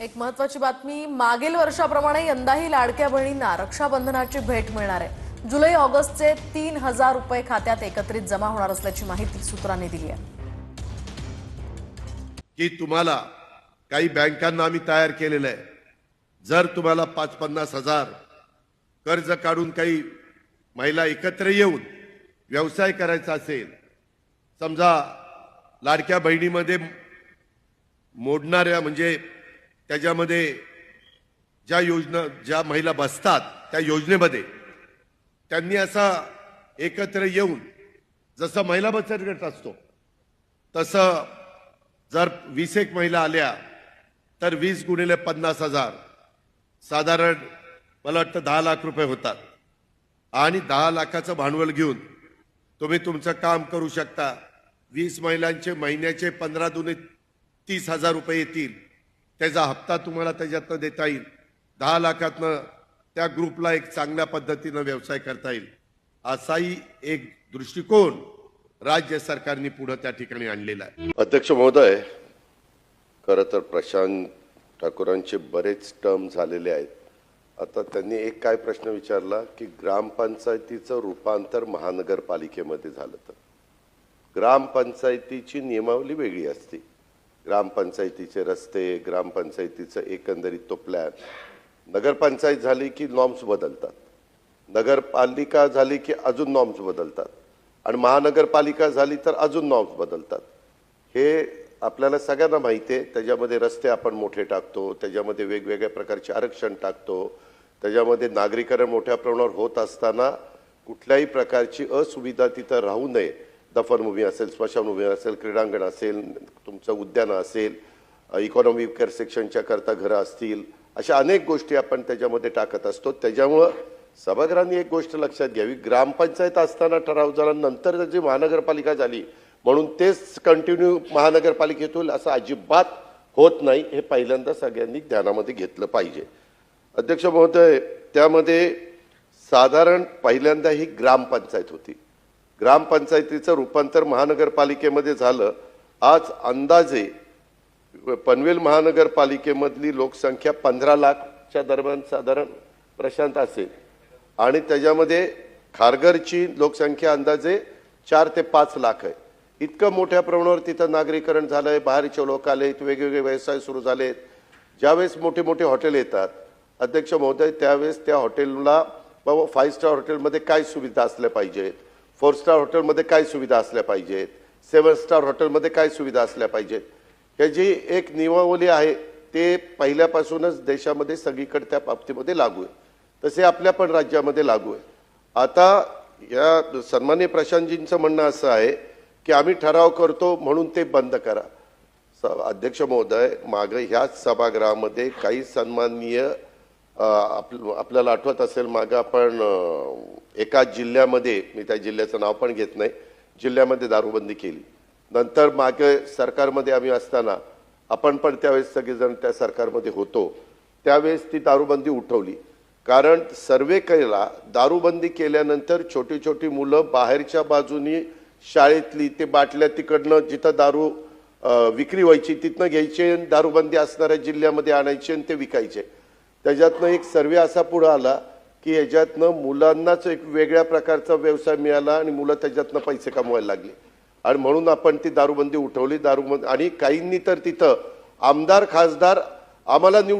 एक महत्वाची बातमी मागील वर्षाप्रमाणे यंदाही लाडक्या बहिणींना रक्षाबंधनाची भेट मिळणार आहे. जुलै ऑगस्टचे तीन हजार रुपये खात्यात एकत्रित जमा होणार असल्याची माहिती सूत्रांनी दिली आहे. की तुम्हाला काही बँकांना आम्ही तयार केलेलं आहे. जर तुम्हाला पाच पन्नास हजार कर्ज काढून काही महिला एकत्र येऊन व्यवसाय करायचा असेल समजा लाडक्या बहिणीमध्ये मोडणाऱ्या म्हणजे त्याच्यामध्ये ज्या योजना ज्या महिला बसतात त्या योजनेमध्ये त्यांनी असा एकत्र येऊन जसं महिला बचत गट असतो तसं जर वीस एक महिला आल्या तर वीस गुणिले पन्नास हजार. साधारण मला वाटतं दहा लाख रुपये होतात. आणि दहा लाखाचं भांडवल घेऊन तुम्ही तुमचं काम करू शकता. वीस महिलांचे महिन्याचे पंधरा दुने तीस हजार रुपये येतील. त्याचा हप्ता तुम्हाला त्याच्यातनं देता येईल. दहा लाखातनं त्या ग्रुपला एक चांगल्या पद्धतीनं व्यवसाय करता येईल. असाही एक दृष्टिकोन राज्य सरकारने पुढे त्या ठिकाणी आणलेला आहे. अध्यक्ष महोदय खरं तर प्रशांत ठाकूरांचे बरेच टर्म झालेले आहेत. आता त्यांनी एक काय प्रश्न विचारला की ग्रामपंचायतीचं रूपांतर महानगरपालिकेमध्ये झालं तर? ग्रामपंचायतीची नियमावली वेगळी असते. ग्रामपंचायतीचे रस्ते ग्रामपंचायतीचं एकंदरीत तो प्लॅन नगरपंचायत झाली की नॉर्म्स बदलतात. नगरपालिका झाली की अजून नॉर्म्स बदलतात. आणि महानगरपालिका झाली तर अजून नॉर्म्स बदलतात. हे आपल्याला सगळ्यांना माहिती आहे. त्याच्यामध्ये रस्ते आपण मोठे टाकतो त्याच्यामध्ये वेगवेगळ्या प्रकारचे आरक्षण टाकतो त्याच्यामध्ये नागरीकरण मोठ्या प्रमाणावर होत असताना कुठल्याही प्रकारची असुविधा तिथं राहू नये. दफनभूमी असेल स्मशानभूमी असेल क्रीडांगण असेल तुमचं उद्यानं असेल इकॉनॉमी केअर सेक्शनच्या करता घरं असतील अशा अनेक गोष्टी आपण त्याच्यामध्ये टाकत असतो. त्याच्यामुळं सभागृहांनी एक गोष्ट लक्षात घ्यावी ग्रामपंचायत असताना ठराव झाला नंतर त्याची महानगरपालिका झाली म्हणून तेच कंटिन्यू महानगरपालिकेत होईल असं अजिबात होत नाही हे पहिल्यांदा सगळ्यांनी ध्यानामध्ये घेतलं पाहिजे. अध्यक्ष महोदय त्यामध्ये साधारण पहिल्यांदा ही ग्रामपंचायत होती. ग्रामपंचायतीचं रूपांतर महानगरपालिकेमध्ये झालं. आज अंदाजे पनवेल महानगरपालिकेमधली लोकसंख्या पंधरा लाखच्या दरम्यान साधारण प्रशांत असेल. आणि त्याच्यामध्ये खारघरची लोकसंख्या अंदाजे चार ते पाच लाख आहे. इतकं मोठ्या प्रमाणावर तिथं नागरीकरण झालं आहे बाहेरचे लोक आले आहेत वेगवेगळे व्यवसाय सुरू झालेत. ज्यावेळेस मोठे मोठे हॉटेल येतात अध्यक्ष महोदय त्यावेळेस त्या हॉटेलला बाबा फाईव्ह स्टार हॉटेलमध्ये काय सुविधा असल्या पाहिजेत? फोर स्टार हॉटेलमध्ये काय सुविधा असल्या पाहिजेत. सेवन स्टार हॉटेलमध्ये काय सुविधा असल्या पाहिजेत. ह्याची एक नियमावली आहे ते पहिल्यापासूनच देशामध्ये सगळीकडे त्या बाबतीमध्ये लागू आहे. तसे आपल्या पण राज्यामध्ये लागू आहे. आता या सन्मान्य प्रशांतजींचं म्हणणं असं आहे की आम्ही ठराव करतो म्हणून ते बंद करा. स- अध्यक्ष महोदय मागं ह्याच सभागृहामध्ये काही सन्माननीय आप आपल्याला आठवत असेल मागं आपण एका जिल्ह्यामध्ये मी त्या जिल्ह्याचं नाव पण घेत नाही जिल्ह्यामध्ये दारूबंदी केली. नंतर मागे सरकारमध्ये आम्ही असताना आपण पण त्यावेळेस सगळेजण त्या सरकारमध्ये होतो. त्यावेळेस ती दारूबंदी उठवली. कारण सर्वे केला दारूबंदी केल्यानंतर छोटी छोटी मुलं बाहेरच्या बाजूनी शाळेतली ते बाटल्या तिकडनं जिथं दारू विक्री व्हायची तिथनं घ्यायचे आणि दारूबंदी असणाऱ्या जिल्ह्यामध्ये आणायचे आणि ते विकायचे. त्याच्यातनं एक सर्वे असा पुढं आला की याच्यातनं मुलांनाच एक वेगळ्या प्रकारचा व्यवसाय मिळाला आणि मुलं त्याच्यातनं पैसे कमवायला लागले. आणि म्हणून आपण ती दारूबंदी उठवली. दारूबंदी आणि काहींनी तर तिथं आमदार खासदार आम्हाला निवडून